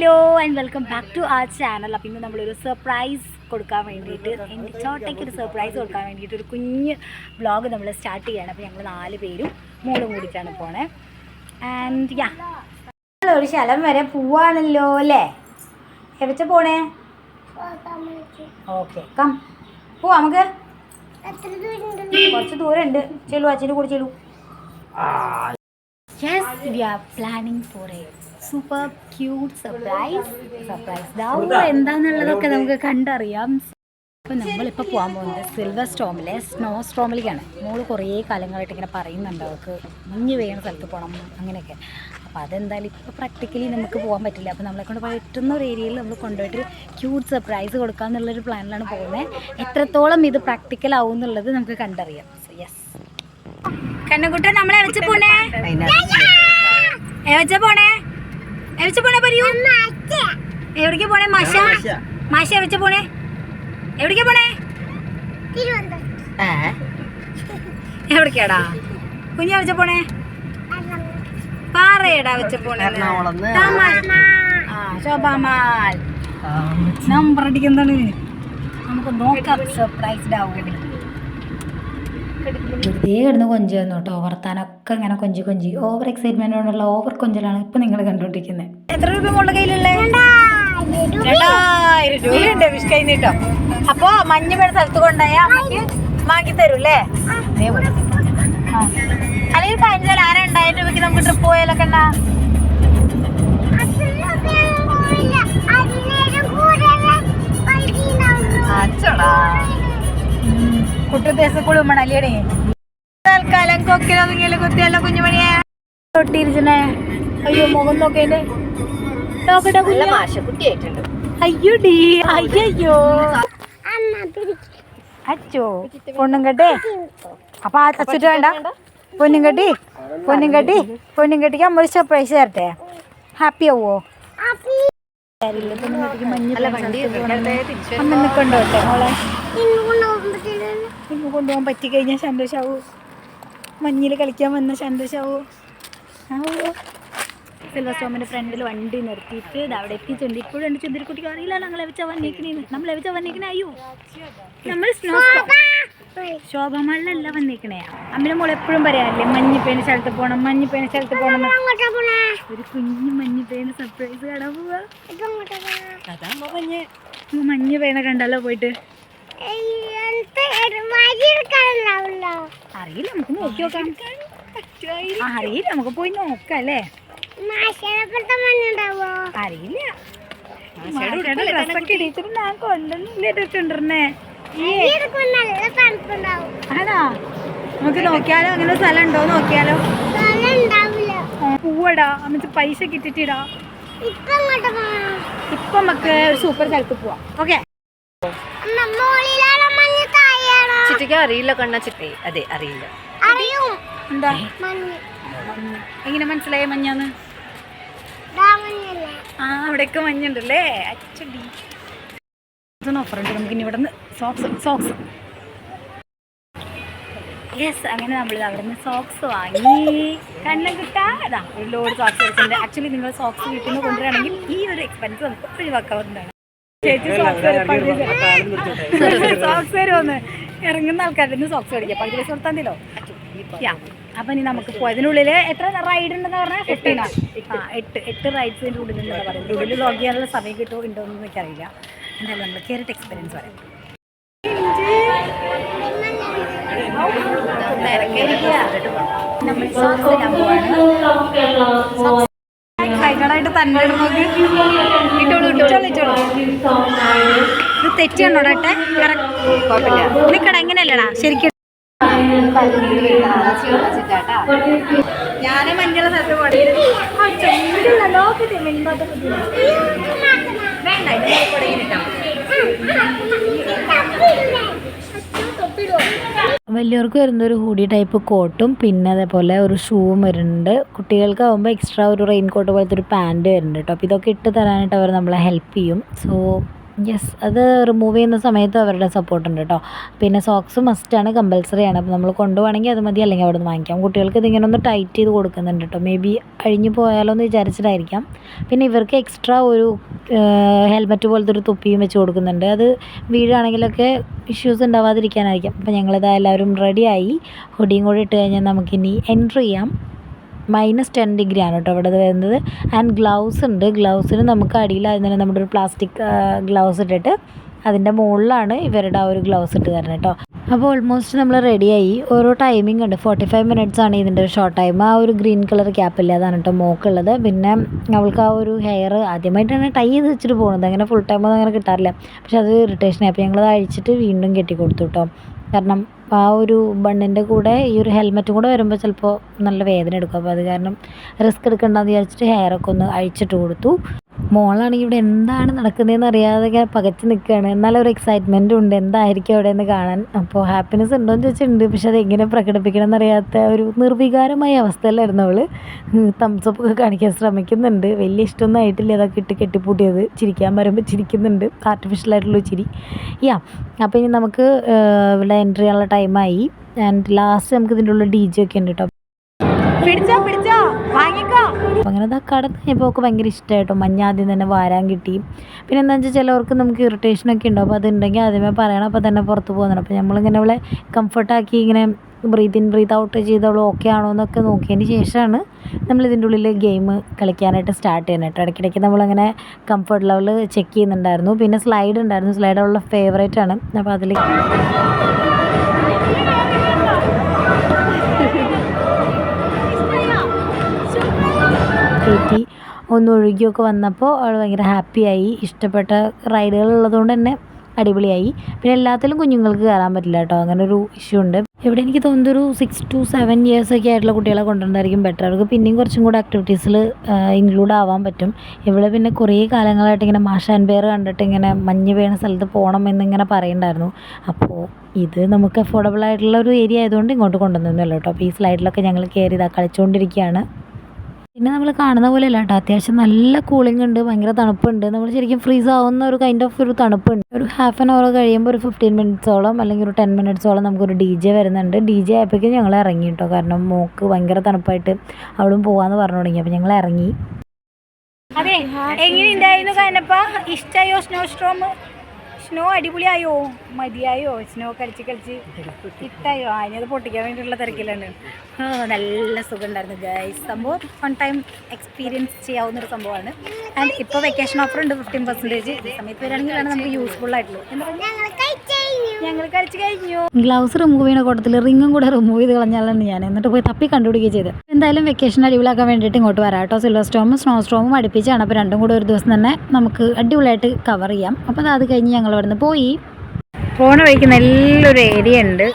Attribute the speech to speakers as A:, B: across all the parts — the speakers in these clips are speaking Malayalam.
A: Hello and welcome back to our channel അപ്പം ഇന്ന് നമ്മളൊരു സർപ്രൈസ് കൊടുക്കാൻ വേണ്ടിയിട്ട് എന്റെ ചോട്ടയ്ക്ക് ഒരു സർപ്രൈസ് കൊടുക്കാൻ വേണ്ടിയിട്ട് ഒരു കുഞ്ഞ് ബ്ലോഗ് നമ്മൾ സ്റ്റാർട്ട് ചെയ്യണം. അപ്പോൾ ഞങ്ങൾ നാല് പേരും മോളും കൂടിയിട്ടാണ് പോണേ. ആൻഡ് യാ ഒരു ശലം വരെ പോവാണല്ലോ അല്ലേ? എവിടെ പോണേ? ഓക്കെ കം പോവാ നമുക്ക്. കുറച്ച് ദൂരം ഉണ്ട് ചെല്ലു അച്ഛന്റെ കൂടെ ചെല്ലു yes we are planning for a super cute surprise surprise Daav എന്താന്നുള്ളതൊക്കെ നമുക്ക് കണ്ടറിയാം. അപ്പോൾ നമ്മളിപ്പോൾ പോകാൻ പോകുന്നത് സിൽവർ സ്റ്റോമിലെ സ്നോ സ്റ്റോമിലേക്കാണ് മോൾ കുറേ കാലങ്ങളായിട്ട് ഇങ്ങനെ പറയുന്നുണ്ട് അവൾക്ക് മഞ്ഞ് വേണ സ്ഥലത്ത് പോകണം അങ്ങനെയൊക്കെ. അപ്പോൾ അതെന്തായാലും ഇപ്പോൾ പ്രാക്ടിക്കലി നമുക്ക് പോകാൻ പറ്റില്ല. അപ്പോൾ നമ്മളെ കൊണ്ട് പറ്റുന്ന ഒരു ഏരിയയിൽ നമ്മൾ കൊണ്ടുപോയിട്ട് ക്യൂട്ട് സർപ്രൈസ് കൊടുക്കുക എന്നുള്ളൊരു പ്ലാനിലാണ് പോകുന്നത് എത്രത്തോളം ഇത് പ്രാക്ടിക്കൽ ആവും എന്നുള്ളത് നമുക്ക് കണ്ടറിയാം. യെസ് കണ്ണുകുട്ട നമ്മളെ വെച്ച് പോണേ? എവച്ച പോണേ? എവച്ച പോണേ പറയൂ എവിടേക്ക് പോണേ മാഷ? മാഷ. എവച്ച പോണേ? എവിടേക്ക് പോണേ? എവിടേക്കാടാ? കുഞ്ഞു വെച്ച പോണേ? പാറയടാ വെച്ച പോണേ. ശോഭാമാൽ നമ്പർ അടിക്കുന്നതാണ് നമുക്ക് നോക്കാം. സർപ്രൈസ്ഡ് ആവും വെറുതെ കിടന്ന് കൊഞ്ചായിരുന്നു കേട്ടോ. വർത്താനൊക്കെ ഇങ്ങനെ കൊഞ്ചി കൊഞ്ചി. ഓവർ എക്സൈറ്റ്മെന്റോടുള്ള ഓവർ കൊഞ്ചലാണ് ഇപ്പൊ നിങ്ങൾ കണ്ടുകൊണ്ടിരിക്കുന്നത് എത്ര രൂപ മുള്ള കയ്യിലുള്ളേ? രണ്ടായിരം രൂപയുണ്ട് വിഷ് കഴിഞ്ഞിട്ടോ കേട്ടോ. അപ്പൊ മഞ്ഞ പേടെ സ്ഥലത്ത് കൊണ്ടുപോയ അമ്മയ്ക്ക് വാങ്ങി തരൂല്ലേ. അല്ലെങ്കിൽ കഴിഞ്ഞാൽ ആ രണ്ടായിരം രൂപയ്ക്ക് നമുക്ക് ട്രിപ്പ് പോയാലൊക്കെ ഉണ്ടാ അച്ചോടാ. കുട്ടിദേശ കുളിമണല്ലേടേ തൽക്കാലം കൊക്കിലോ നിങ്ങൾ കുത്തിയല്ലോ കുഞ്ഞുമണിയെ. അയ്യോ മുഖം നോക്കേണ്ടേ. നോക്കട്ടെ കുഞ്ഞ.
B: മാഷക്കുട്ടിയായിട്ടുണ്ട്
A: അയ്യോ ഡീ അയ്യോ അച്ചോ പൊണ്ണും കെട്ടേ അപ്പൊ ആ അച്ചിട്ട് വേണ്ട. പൊന്നും കെട്ടി പൊന്നും കെട്ടി പൊന്നും കെട്ടിക്ക് അമ്മ ഒരു സർപ്രൈസ് തരട്ടെ. ഹാപ്പി ആവോ അമ്മ നിൽക്കണ്ടോട്ടെ മോളെ. ഇന്ന് കൊണ്ടുപോകാൻ പറ്റി കഴിഞ്ഞാൽ സന്തോഷാവൂ. മഞ്ഞിൽ കളിക്കാൻ വന്ന സന്തോഷാവൂ. സിൽവസ്വാമിന്റെ ഫ്രണ്ടിൽ വണ്ടി നിർത്തിയിട്ട് ഇത് അവിടെ എത്തിയിട്ടുണ്ട്. ഇപ്പോഴും എന്റെ ചുന്തിരിക്കുട്ടിക്ക് അറിയില്ല ഞങ്ങൾ ലഭിച്ച വന്നേക്കണേന്ന് നമ്മൾ ലഭിച്ച വന്നേക്കണേ അയ്യോ. നമ്മൾ സ്നോ ശോഭമല്ലല്ല വന്നേക്കണേ. അമ്മിനെ മോൾ എപ്പോഴും പറയാറില്ലേ മഞ്ഞ് പേന സ്ഥലത്ത് പോകണം മഞ്ഞ് പേന സ്ഥലത്ത് പോകണം ഒരു കുഞ്ഞു മഞ്ഞ് പേന സർപ്രൈസ് കാണാൻ പോവാ. മഞ്ഞ്. പേന കണ്ടല്ലോ പോയിട്ട്. അറിയില്ല നമുക്ക് നോക്കി നോക്കാം. അറിയില്ല നമുക്ക് പോയി നോക്കാം അല്ലേ? അറിയില്ല. ഡ്രസ്സൊക്കെ ഇടിച്ചിട്ട് ഞാൻ കൊണ്ടുവന്നില്ല ഇട്ടിട്ടുണ്ടേ ആണോ? നമുക്ക് നോക്കിയാലോ? അങ്ങനെ സ്ഥലം ഉണ്ടോ നോക്കിയാലോ പൂവടാ. അമ്മച്ച് പൈസ കിട്ടിട്ടിടാ ഇപ്പൊ നമുക്ക് ഒരു സൂപ്പർ സ്ഥലത്ത് പോവാം. ഓക്കെ.
B: ചിറ്റിക്ക് അറിയില്ല കണ്ണ ചിട്ടി. അതെ അറിയില്ല.
A: എന്താ? എങ്ങനെ മനസ്സിലായ മഞ്ഞാന്ന്? ആ അവിടെയൊക്കെ മഞ്ഞുണ്ടല്ലേ? അച്ചടി. ഓഫറുണ്ട് ഉണ്ട് നമുക്ക് ഇനി ഇവിടെ സോക്സ് സോക്സ് യെസ് അങ്ങനെ നമ്മൾ അവിടെ നിന്ന് സോക്സ് വാങ്ങി. കണ്ണം കിട്ടാതാ ഒരു ലോഡ് സോക്സ് എടുത്തിട്ടുണ്ട് ആക്ച്വലി നിങ്ങൾ സോക്സ് വീട്ടിൽ നിന്ന് കൊണ്ടുവരാണെങ്കിൽ ഈ ഒരു എക്സ്പെൻസ് നമുക്ക് ഒഴിവാക്കാവുന്നതാണ്. ചേച്ചി സോക്സ് സോക്സ് വരുമോന്ന് ഇറങ്ങുന്ന ആൾക്കാരുടെ നിന്ന് സോക്സ് മേടിക്കാം. പകുതി പൈസ കൊടുത്താൽ മതിയല്ലോ? അപ്പൊ ഇനി നമുക്ക് പോയി അതിനുള്ളിൽ എത്ര റൈഡ് ഉണ്ടെന്ന് പറഞ്ഞാൽ എട്ടിനോ ആ. എട്ട് എട്ട്. റൈഡ്സിന്റെ ഉള്ളിൽ നിന്നാണ് പറയുന്നത്. ഉള്ളിൽ ലോഗ് ചെയ്യാനുള്ള സമയം കിട്ടുമോ ഉണ്ടോ എന്ന് എനിക്കറിയില്ല. എന്തായാലും നമ്മൾ കയറിയിട്ട് എക്സ്പീരിയൻസ് പറയാം. നമ്മൾ സോക്സ് ഇടാൻ പോവാണ്. ഭയങ്കരമായിട്ട് തന്നെ ഇട്ടോളൂ ഇട്ടോളൂ ഇട്ടോളൂ. ഇത് തെറ്റിയാണോ ഇട്ടെ. നിക്കട എങ്ങനെയല്ലടാ ശരിക്കും ഞാനും മഞ്ഞള സ്ഥലത്ത് വേണ്ട വലിയവർക്ക് വരുന്ന ഒരു ഹൂഡി ടൈപ്പ് കോട്ടും പിന്നെ അതേപോലെ ഒരു ഷൂവും വരുന്നുണ്ട്. കുട്ടികൾക്കാവുമ്പോൾ എക്സ്ട്രാ ഒരു റെയിൻ കോട്ട് പോലത്തെ ഒരു പാന്റ് വരുന്നുണ്ട് കേട്ടോ അപ്പോൾ ഇതൊക്കെ ഇട്ട് തരാനായിട്ട് അവർ നമ്മളെ ഹെൽപ്പ് ചെയ്യും. സോ യെസ് അത് റിമൂവ് ചെയ്യുന്ന സമയത്ത് അവരുടെ സപ്പോർട്ട് ഉണ്ട് കേട്ടോ പിന്നെ സോക്സ് മസ്റ്റ് ആണ് കമ്പൽസറി ആണ്. അപ്പോൾ നമ്മൾ കൊണ്ടുപോകണമെങ്കിൽ അത് മതി അല്ലെങ്കിൽ അവിടെ നിന്ന് വാങ്ങിക്കാം. കുട്ടികൾക്ക് ഇതിങ്ങനെ ഒന്ന് ടൈറ്റ് ചെയ്ത് കൊടുക്കുന്നുണ്ട് കേട്ടോ മേ ബി അഴിഞ്ഞു പോയാലോ എന്ന് വിചാരിച്ചിട്ടായിരിക്കാം. പിന്നെ ഇവർക്ക് എക്സ്ട്രാ ഒരു ഹെൽമെറ്റ് പോലത്തെ ഒരു തൊപ്പിയും വെച്ച് കൊടുക്കുന്നുണ്ട്. അത് വീഴാണെങ്കിലൊക്കെ ഇഷ്യൂസ് ഉണ്ടാവാതിരിക്കാനായിരിക്കും. അപ്പോൾ ഞങ്ങളിത് എല്ലാവരും റെഡിയായി ഹുഡിയും കൂടി ഇട്ട് കഴിഞ്ഞാൽ നമുക്കിനി എൻട്രി ചെയ്യാം. മൈനസ് ടെൻ ഡിഗ്രി ആണ് കേട്ടോ ഇവിടെ വരുന്നത്. ആൻഡ് ഗ്ലൗസ് ഉണ്ട്. ഗ്ലൗസിന് നമുക്ക് അടിയിൽ അതിന് തന്നെ നമ്മുടെ ഒരു പ്ലാസ്റ്റിക് ഗ്ലൗസ് ഇട്ടിട്ട് അതിന്റെ മുകളിലാണ് ഇവരുടെ ആ ഒരു ഗ്ലൗസ് ഇട്ട് തരുന്നത് കേട്ടോ. അപ്പോൾ ഓൾമോസ്റ്റ് നമ്മൾ റെഡിയായി ഓരോ ടൈമിംഗ് ഉണ്ട്. ഫോർട്ടി ഫൈവ് മിനിറ്റ്സ് ആണ് ഇതിന്റെ ഒരു ഷോർട്ട് ടൈം ആ ഒരു ഗ്രീൻ കളർ ക്യാപ്പ് അതാണ് കേട്ടോ മോക്കുള്ളത്. പിന്നെ അവൾക്ക് ആ ഒരു ഹെയർ ആദ്യമായിട്ടാണ് ടൈ ചെയ്ത് വെച്ചിട്ട് പോകുന്നത് അങ്ങനെ ഫുൾ ടൈം ഒന്നും അങ്ങനെ കിട്ടാറില്ല. പക്ഷെ അത് ഇറിറ്റേഷനായി അപ്പോൾ ഞങ്ങളത് അഴിച്ചിട്ട് വീണ്ടും കെട്ടി കൊടുത്തു കേട്ടോ. കാരണം ആ ഒരു ബണ്ണിന്റെ കൂടെ ഈ ഒരു ഹെൽമെറ്റും കൂടെ വരുമ്പോൾ ചിലപ്പോൾ നല്ല വേദന എടുക്കും. അപ്പോൾ അത് കാരണം റിസ്ക് എടുക്കണ്ടെന്ന് വിചാരിച്ചിട്ട് ഹെയറൊക്കെ ഒന്ന് അഴിച്ചിട്ട് കൊടുത്തു. മോളാണെങ്കിൽ ഇവിടെ എന്താണ് നടക്കുന്നതെന്ന് അറിയാതെ ഇങ്ങനെ പകച്ച് നിൽക്കുകയാണ്. എന്നാലും ഒരു എക്സൈറ്റ്മെന്റും ഉണ്ട്. എന്തായിരിക്കും അവിടെ നിന്ന് കാണാൻ. അപ്പോൾ ഹാപ്പിനെസ് ഉണ്ടോയെന്ന് ചോദിച്ചിട്ടുണ്ട്. പക്ഷെ അത് എങ്ങനെ പ്രകടിപ്പിക്കണം എന്നറിയാത്ത ഒരു നിർവികാരമായ അവസ്ഥയിലായിരുന്നു അവൾ തംസപ്പ് ഒക്കെ കാണിക്കാൻ ശ്രമിക്കുന്നുണ്ട്. വലിയ ഇഷ്ടമൊന്നും ആയിട്ടില്ല. അതൊക്കെ ഇട്ട് കെട്ടിപ്പൂട്ടിയത്. ചിരിക്കാൻ വരുമ്പോൾ ചിരിക്കുന്നുണ്ട്. ആർട്ടിഫിഷ്യലായിട്ടുള്ള ചിരി. യാ അപ്പോൾ ഇനി നമുക്ക് ഇവിടെ എൻട്രി ചെയ്യാനുള്ള ടൈമായി ആൻഡ് ലാസ്റ്റ് നമുക്ക് ഇതിന്റെ ഉള്ളിൽ ഡി ജെ ഒക്കെ ഉണ്ട് കേട്ടോ
B: പിടിച്ചാ പിടിച്ചോ.
A: അങ്ങനെ ഇതാ കടന്ന് കഴിഞ്ഞപ്പോൾ ഒക്കെ ഭയങ്കര ഇഷ്ടമായിട്ടോ മഞ്ഞ ആദ്യം തന്നെ വാരാൻ കിട്ടി. പിന്നെ എന്താ വെച്ചാൽ ചിലവർക്ക് നമുക്ക് ഇറിറ്റേഷനൊക്കെ ഉണ്ടാവും. അപ്പോൾ അതുണ്ടെങ്കിൽ ആദ്യമേ പറയണം. അപ്പോൾ തന്നെ പുറത്ത് പോകുന്നുണ്ട്. അപ്പോൾ നമ്മളിങ്ങനെ അവളെ കംഫർട്ടാക്കി ഇങ്ങനെ ബ്രീത്ത് ഇൻ ബ്രീത്ത് ഔട്ട് ചെയ്തവൾ ഓക്കെ ആണോ എന്നൊക്കെ നോക്കിയതിന് ശേഷമാണ് നമ്മൾ ഇതിന്റെ ഉള്ളിൽ ഗെയിം കളിക്കാനായിട്ട് സ്റ്റാർട്ട് ചെയ്യുന്നത് കേട്ടോ. ഇടയ്ക്കിടയ്ക്ക് നമ്മളങ്ങനെ കംഫർട്ട് ലെവൽ ചെക്ക് ചെയ്യുന്നുണ്ടായിരുന്നു. പിന്നെ സ്ലൈഡ് ഉണ്ടായിരുന്നു. സ്ലൈഡ് അവളുടെ ഫേവറേറ്റ് ആണ്. അപ്പോൾ അതിൽ കയറ്റി ഒന്ന് ഒഴുകിയൊക്കെ വന്നപ്പോൾ അവൾ ഭയങ്കര ഹാപ്പിയായി. ഇഷ്ടപ്പെട്ട റൈഡുകൾ ഉള്ളതുകൊണ്ട് തന്നെ അടിപൊളിയായി. പിന്നെ എല്ലാത്തിലും കുഞ്ഞുങ്ങൾക്ക് കയറാൻ പറ്റില്ല കേട്ടോ. അങ്ങനെ ഒരു ഇഷ്യൂ ഉണ്ട്. ഇവിടെ എനിക്ക് തോന്നുന്നത് ഒരു സിക്സ് ടു സെവൻ ഇയേഴ്സ് ഒക്കെ ആയിട്ടുള്ള കുട്ടികളെ കൊണ്ടുവന്നതായിരിക്കും ബെറ്റർ അവർക്ക് പിന്നെയും കുറച്ചും കൂടെ ആക്ടിവിറ്റീസിൽ ഇൻക്ലൂഡ് ആവാൻ പറ്റും. ഇവിടെ പിന്നെ കുറേ കാലങ്ങളായിട്ട് ഇങ്ങനെ മാഷാൻ പേർ കണ്ടിട്ട് ഇങ്ങനെ മഞ്ഞ് വീണ സ്ഥലത്ത് പോകണം എന്നിങ്ങനെ പറയുന്നുണ്ടായിരുന്നു. അപ്പോൾ ഇത് നമുക്ക് അഫോർഡബിൾ ആയിട്ടുള്ള ഒരു ഏരിയ ആയതുകൊണ്ട് ഇങ്ങോട്ട് കൊണ്ടുവന്നല്ലോ കേട്ടോ. അപ്പോൾ ഈ സ്ലൈഡിലൊക്കെ ഞങ്ങൾ കയറി ഇതാ കളിച്ചുകൊണ്ടിരിക്കുകയാണ് പിന്നെ നമ്മൾ കാണുന്ന പോലെ അല്ല കേട്ടോ അത്യാവശ്യം നല്ല കൂളിംഗ് ഉണ്ട് ഭയങ്കര തണുപ്പുണ്ട്. നമ്മൾ ശരിക്കും ഫ്രീസ് ആവുന്ന ഒരു കൈൻഡ് ഓഫ് ഒരു തണുപ്പുണ്ട്. ഒരു ഹാഫ് ആൻ അവർ കഴിയുമ്പോൾ ഒരു ഫിഫ്റ്റീൻ മിനിറ്റ്സോളം അല്ലെങ്കിൽ ഒരു ടെൻ മിനിറ്റ്സോളം നമുക്കൊരു ഡി ജെ വരുന്നുണ്ട്. ഡി ജെ ആയപ്പോഴേക്കും ഞങ്ങൾ ഇറങ്ങി കേട്ടോ. കാരണം മോക്ക് ഭയങ്കര തണുപ്പായിട്ട് അവളും പോവാന്ന് പറഞ്ഞു തുടങ്ങി. അപ്പോൾ ഞങ്ങൾ ഇറങ്ങി.
B: അതെ എങ്ങനെ ഉണ്ടായിരുന്നു കാനപ്പ? ഇഷ്ടായോ സ്നോ സ്ട്രോം സ്നോ അടിപൊളിയായോ? മതിയായോ? സ്നോ കളിച്ച് കളിച്ച് ഇട്ടായോ? അതിനത് പൊട്ടിക്കാൻ വേണ്ടിയിട്ടുള്ള തിരക്കിലാണ്. നല്ല സുഖം ഉണ്ടായിരുന്നു ഗൈസ് സംഭവം വൺ ടൈം എക്സ്പീരിയൻസ് ചെയ്യാവുന്ന ഒരു സംഭവമാണ്. ആൻഡ് ഇപ്പോൾ വെക്കേഷൻ ഓഫർ ഉണ്ട് ഫിഫ്റ്റീൻ പെർസെന്റേജ് ഈ സമയത്ത് വരികയാണെങ്കിലാണ് നമുക്ക് യൂസ്ഫുൾ ആയിട്ടുള്ളൂ ഞങ്ങൾ കഴിച്ചു കഴിഞ്ഞു.
A: ഗ്ലൗസ് റിമൂവ് ചെയ്യുന്ന കൂട്ടത്തിൽ റിങ്ങും കൂടെ റിമൂവ് ചെയ്ത് കളഞ്ഞാലാണ് ഞാൻ. എന്നിട്ട് പോയി തപ്പി കണ്ടുപിടിക്കുകയും ചെയ്തത്. എന്തായാലും വെക്കേഷൻ അടിപൊളിയാക്കാൻ വേണ്ടിയിട്ട് ഇങ്ങോട്ട് വരാം കേട്ടോ. സിൽവർ സ്റ്റോമും സ്നോ സ്റ്റോമും അടുപ്പിച്ചാണ്. അപ്പോൾ രണ്ടും കൂടെ ഒരു ദിവസം തന്നെ നമുക്ക് അടിപൊളിയായിട്ട് കവർ ചെയ്യാം. അപ്പോൾ അത് കഴിഞ്ഞ് ഞങ്ങൾ ഇവിടുന്ന് പോയി.
B: പോണ വഴിക്ക് നല്ലൊരു ഏരിയ ഉണ്ട്.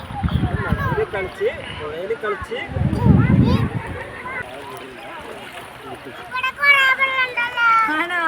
B: ആണോ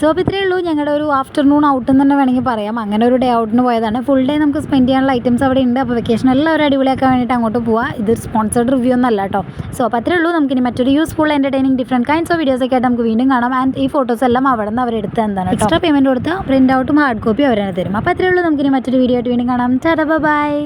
A: സോ അപ്പോൾ ഇത്രയേ ഉള്ളൂ. ഞങ്ങളുടെ ഒരു ആഫ്റ്റർനൂൺ ഔട്ട് എന്ന് തന്നെ വേണമെങ്കിൽ പറയാം. അങ്ങനെ ഒരു ഡേ ഔട്ടിന് പോയതാണ്. ഫുൾ ഡേ നമുക്ക് സ്പെൻഡ് ചെയ്യാനുള്ള ഐറ്റംസ് അവിടെ ഉണ്ട്. അപ്പോൾ വെക്കേഷൻ എല്ലാവരും അടിപൊളിയാക്കാൻ വേണ്ടിയിട്ട് അങ്ങോട്ട് പോവാം. ഇത് സ്പോൺസർഡ് റിവ്യൂ ഒന്നും അല്ല കേട്ടോ. സോ അപ്പോൾ അത്രയേ ഉള്ളൂ. നമുക്കിനി മറ്റൊരു useful entertaining different kinds of videos ഒക്കെ ആയിട്ട് നമുക്ക് വീണ്ടും കാണാം. ആൻഡ് ഈ ഫോട്ടോസ് എല്ലാം അവിടെ നിന്ന് അവരെടുത്ത് എന്താണ് എക്സ്ട്രാ പേയ്മെന്റ് കൊടുത്താൽ പ്രിന്റ് ഔട്ടും ഹാർഡ് കോപ്പി അവരാണ് തരും. അപ്പോൾ അത്രയേ ഉള്ളൂ. നമുക്കിനി മറ്റൊരു വീഡിയോ ആയിട്ട് വീണ്ടും കാണാം. Tata bye